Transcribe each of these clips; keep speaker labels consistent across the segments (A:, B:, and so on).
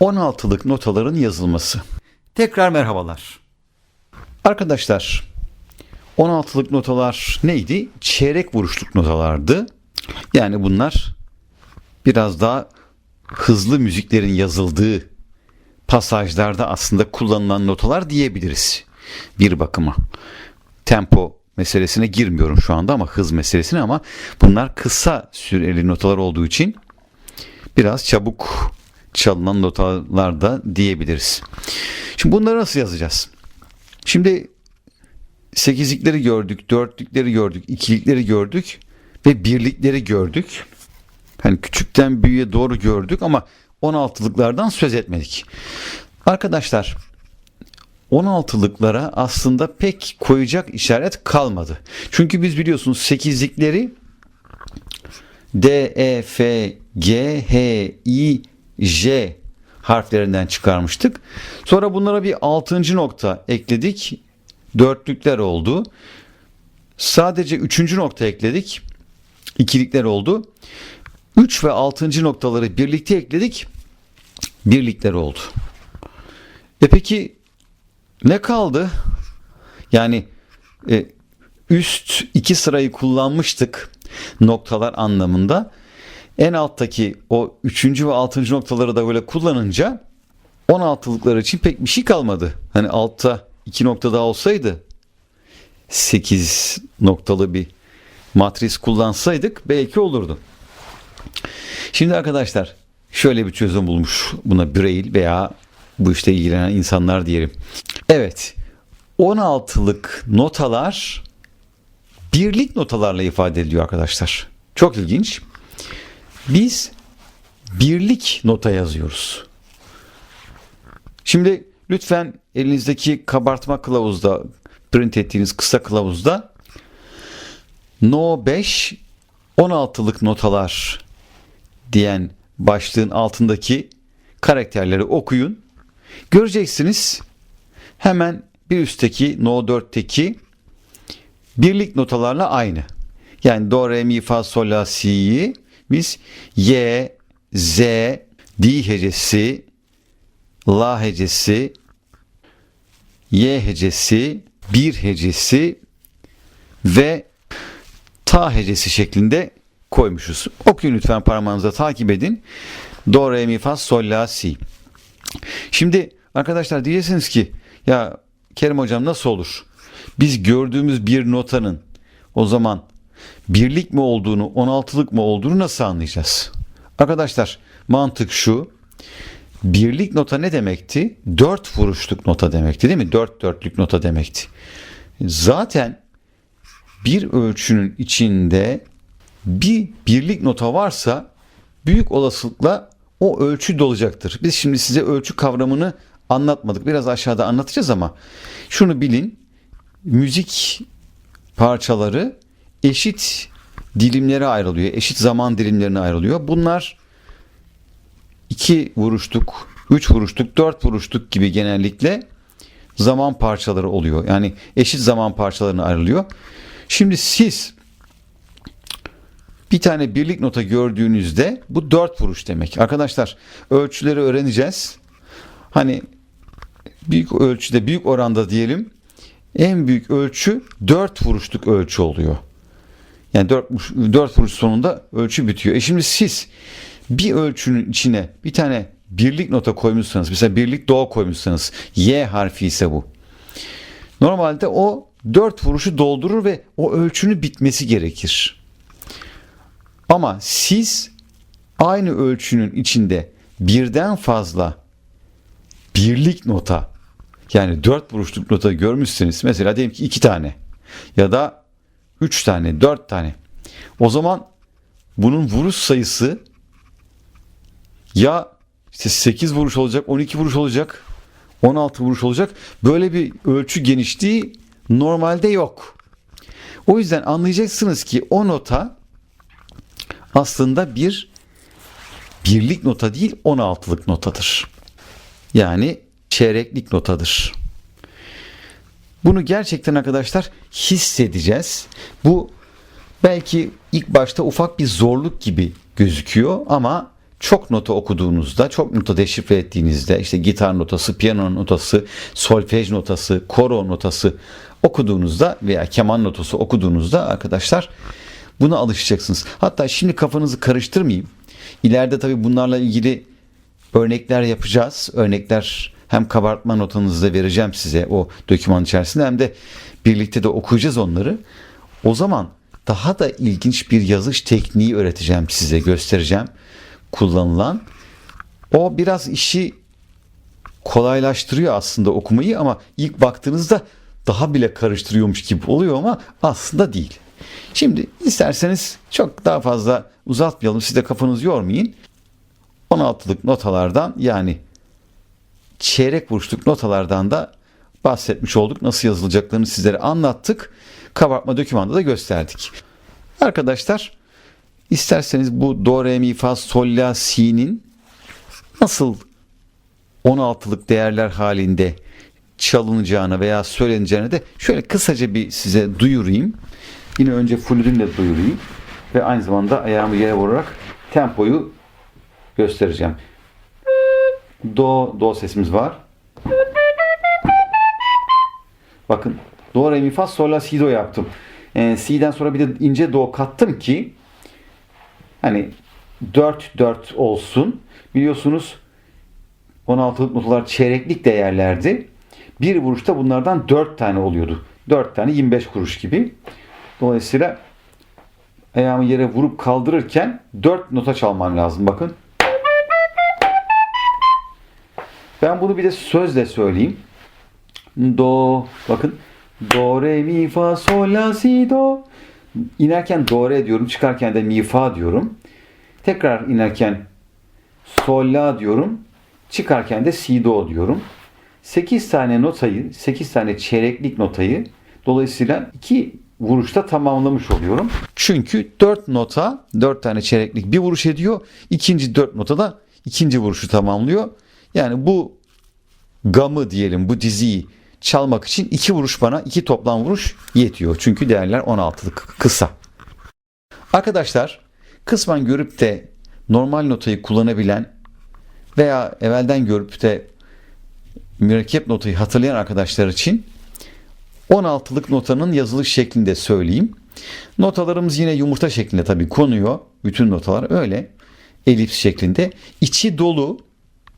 A: 16'lık notaların yazılması. Tekrar merhabalar. Arkadaşlar 16'lık notalar neydi? Çeyrek vuruşluk notalardı. Yani bunlar biraz daha hızlı müziklerin yazıldığı pasajlarda aslında kullanılan notalar diyebiliriz bir bakıma. Tempo meselesine girmiyorum şu anda ama hız meselesine ama bunlar kısa süreli notalar olduğu için biraz çabuk çalınan notalar da diyebiliriz. Şimdi bunları nasıl yazacağız? Şimdi sekizlikleri gördük, dörtlükleri gördük, ikilikleri gördük ve birlikleri gördük. Hani küçükten büyüğe doğru gördük ama 16'lıklardan söz etmedik. Arkadaşlar 16'lıklara aslında pek koyacak işaret kalmadı. Çünkü biz biliyorsunuz 8'likleri D, E, F, G, H, I, J harflerinden çıkarmıştık. Sonra bunlara bir 6. nokta ekledik. Dörtlükler oldu. Sadece 3. nokta ekledik. İkilikler oldu. 3 ve 6. noktaları birlikte ekledik. Birlikler oldu. E peki ne kaldı? Yani e, üst iki sırayı kullanmıştık noktalar anlamında. En alttaki o üçüncü ve altıncı noktaları da böyle kullanınca 16'lıklar için pek bir şey kalmadı. Hani altta iki nokta daha olsaydı 8 noktalı bir matris kullansaydık belki olurdu. Şimdi arkadaşlar şöyle bir çözüm bulmuş buna Braille veya bu işte ilgilenen insanlar diyelim. Evet 16'lık notalar birlik notalarla ifade ediliyor arkadaşlar. Çok ilginç. Biz birlik nota yazıyoruz. Şimdi lütfen elinizdeki kabartma kılavuzda print ettiğiniz kısa kılavuzda No 5 16'lık notalar diyen başlığın altındaki karakterleri okuyun. Göreceksiniz hemen bir üstteki No 4'teki birlik notalarla aynı. Yani Do, Re, Mi, Fa, Sol, La, Si'yi biz Y, Z, D hecesi, La hecesi, Y hecesi, bir hecesi ve Ta hecesi şeklinde koymuşuz. Okuyun lütfen parmağınıza takip edin. Do, Re, Mi, Fa, Sol, La, Si. Şimdi arkadaşlar diyeceksiniz ki ya Kerim hocam nasıl olur? Biz gördüğümüz bir notanın o zaman birlik mi olduğunu, 16'lık mı olduğunu nasıl anlayacağız? Arkadaşlar mantık şu. Birlik nota ne demekti? Dört vuruşluk nota demekti değil mi? Dört dörtlük nota demekti. Zaten bir ölçünün içinde bir birlik nota varsa büyük olasılıkla o ölçü dolacaktır. Biz şimdi size ölçü kavramını anlatmadık. Biraz aşağıda anlatacağız ama şunu bilin. Müzik parçaları eşit dilimlere ayrılıyor. Eşit zaman dilimlerine ayrılıyor. Bunlar iki vuruşluk, üç vuruşluk, dört vuruşluk gibi genellikle zaman parçaları oluyor. Yani eşit zaman parçalarına ayrılıyor. Şimdi siz bir tane birlik nota gördüğünüzde bu dört vuruş demek. Arkadaşlar ölçüleri öğreneceğiz. Hani büyük ölçüde büyük oranda diyelim en büyük ölçü dört vuruşluk ölçü oluyor. Yani dört, dört vuruş sonunda ölçü bitiyor. E şimdi siz bir ölçünün içine bir tane birlik nota koymuşsanız mesela birlik do koymuşsanız Y harfi ise bu. Normalde o dört vuruşu doldurur ve o ölçünün bitmesi gerekir. Ama siz aynı ölçünün içinde birden fazla birlik nota yani dört vuruşluk nota görmüşseniz mesela diyelim ki iki tane ya da üç tane dört tane o zaman bunun vuruş sayısı ya işte 8 vuruş olacak 12 vuruş olacak 16 vuruş olacak böyle bir ölçü genişliği normalde yok. O yüzden anlayacaksınız ki o nota aslında bir birlik nota değil 16'lık notadır. Yani çeyreklik notadır. Bunu gerçekten arkadaşlar hissedeceğiz. Bu belki ilk başta ufak bir zorluk gibi gözüküyor ama çok nota okuduğunuzda, çok nota deşifre ettiğinizde işte gitar notası, piyano notası, solfej notası, koro notası okuduğunuzda veya keman notası okuduğunuzda arkadaşlar buna alışacaksınız. Hatta şimdi kafanızı karıştırmayayım. İleride tabii bunlarla ilgili örnekler yapacağız. Örnekler hem kabartma notanızda vereceğim size o doküman içerisinde hem de birlikte de okuyacağız onları. O zaman daha da ilginç bir yazış tekniği öğreteceğim size, göstereceğim kullanılan. O biraz işi kolaylaştırıyor aslında okumayı ama ilk baktığınızda daha bile karıştırıyormuş gibi oluyor ama aslında değil. Şimdi isterseniz çok daha fazla uzatmayalım. Siz de kafanızı yormayın. 16'lık notalardan yani çeyrek burçluk notalardan da bahsetmiş olduk. Nasıl yazılacaklarını sizlere anlattık. Kabartma dokümanda da gösterdik. Arkadaşlar isterseniz bu do, re, mi, fa, sol, la, si'nin nasıl 16'lık değerler halinde çalınacağını veya söyleneceğini de şöyle kısaca bir size duyurayım. Yine önce flütümle duyurayım ve aynı zamanda ayağımı yere vurarak tempoyu göstereceğim. Do, do sesimiz var. Bakın do, re, mi, fa, sol, la, si, do yaptım. Ee, si'den sonra bir de ince do kattım ki hani 4 4 olsun. Biliyorsunuz 16'lık notalar çeyreklik değerlerdi. Bir vuruşta bunlardan 4 tane oluyordu. 4 tane 25 kuruş gibi. Dolayısıyla ayağımı yere vurup kaldırırken 4 nota çalmam lazım. Bakın. Ben bunu bir de sözle söyleyeyim. Do, bakın. Do, re, mi, fa, sol, la, si, do. İnerken do, re diyorum. Çıkarken de mi, fa diyorum. Tekrar inerken sol, la diyorum. Çıkarken de si, do diyorum. 8 tane notayı, 8 tane çeyreklik notayı dolayısıyla 2 vuruşta tamamlamış oluyorum. Çünkü 4 nota, 4 tane çeyreklik bir vuruş ediyor. İkinci 4 nota da ikinci vuruşu tamamlıyor. Yani bu gamı diyelim, bu diziyi çalmak için iki vuruş bana, iki toplam vuruş yetiyor. Çünkü değerler 16'lık kısa. Arkadaşlar kısmen görüp de normal notayı kullanabilen veya evvelden görüp de mürekkep notayı hatırlayan arkadaşlar için 16'lık notanın yazılış şeklinde söyleyeyim. Notalarımız yine yumurta şeklinde tabii konuyor. Bütün notalar öyle. Elips şeklinde. İçi dolu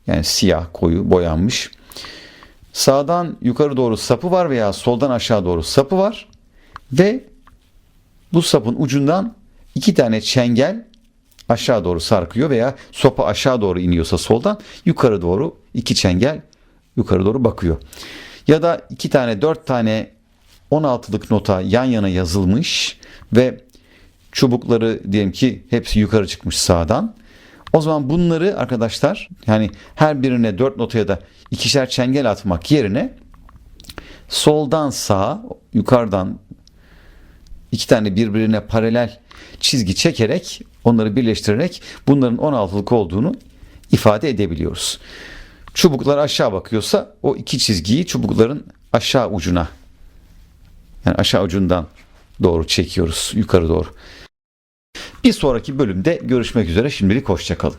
A: yani siyah koyu boyanmış. Sağdan yukarı doğru sapı var veya soldan aşağı doğru sapı var. Ve bu sapın ucundan iki tane çengel aşağı doğru sarkıyor veya sopa aşağı doğru iniyorsa soldan yukarı doğru iki çengel yukarı doğru bakıyor. Ya da iki tane dört tane 16'lık nota yan yana yazılmış ve çubukları diyelim ki hepsi yukarı çıkmış sağdan. O zaman bunları arkadaşlar yani her birine dört notaya da ikişer çengel atmak yerine soldan sağa yukarıdan iki tane birbirine paralel çizgi çekerek onları birleştirerek bunların 16'lık olduğunu ifade edebiliyoruz. Çubuklar aşağı bakıyorsa o iki çizgiyi çubukların aşağı ucuna yani aşağı ucundan doğru çekiyoruz yukarı doğru. Bir sonraki bölümde görüşmek üzere şimdilik hoşçakalın.